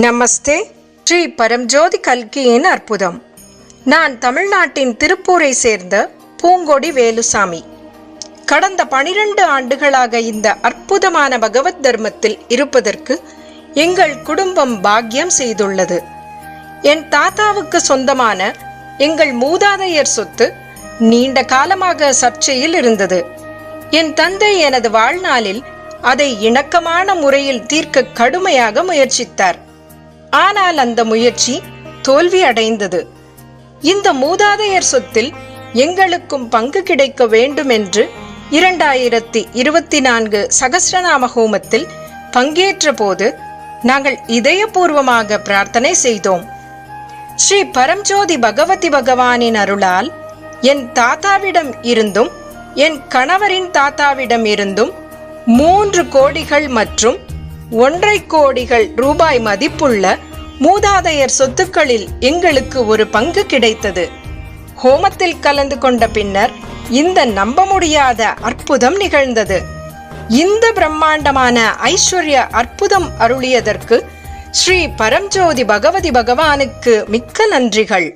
நமஸ்தே. ஸ்ரீ பரம்ஜோதி கல்கியின் அற்புதம். நான் தமிழ்நாட்டின் திருப்பூரை சேர்ந்த பூங்கொடி வேலுசாமி. கடந்த பனிரெண்டு ஆண்டுகளாக இந்த அற்புதமான பகவத் தர்மத்தில் இருப்பதற்கு எங்கள் குடும்பம் பாக்கியம் செய்துள்ளது. என் தாத்தாவுக்கு சொந்தமான எங்கள் மூதாதையர் சொத்து நீண்ட காலமாக சர்ச்சையில் இருந்தது. என் தந்தை எனது வாழ்நாளில் அதை இணக்கமான முறையில் தீர்க்க கடுமையாக முயற்சித்தார். ஆனால் அந்த முயற்சி தோல்வி அடைந்தது. இந்த மூதாதையர் சொத்தில் எங்களுக்கும் பங்கு கிடைக்க வேண்டும் என்று இரண்டாயிரத்தி இருபத்தி நான்கு சகசிரநாம ஹோமத்தில் பங்கேற்ற போது நாங்கள் இதயபூர்வமாக பிரார்த்தனை செய்தோம். ஸ்ரீ பரம்ஜோதி பகவதி பகவானின் அருளால் என் தாத்தாவிடம் இருந்தும் என் கணவரின் தாத்தாவிடம் இருந்தும் மூன்று கோடிகள் மற்றும் ஒன்றை கோடிகள் ரூபாய் மதிப்புள்ள மூதாதையர் சொத்துக்களில் எங்களுக்கு ஒரு பங்கு கிடைத்தது. ஹோமத்தில் கலந்து கொண்ட பின்னர் இந்த நம்ப முடியாத அற்புதம் நிகழ்ந்தது. இந்த பிரம்மாண்டமான ஐஸ்வர்ய அற்புதம் அருளியதற்கு ஸ்ரீ பரம்ஜோதி பகவதி பகவானுக்கு மிக்க நன்றிகள்.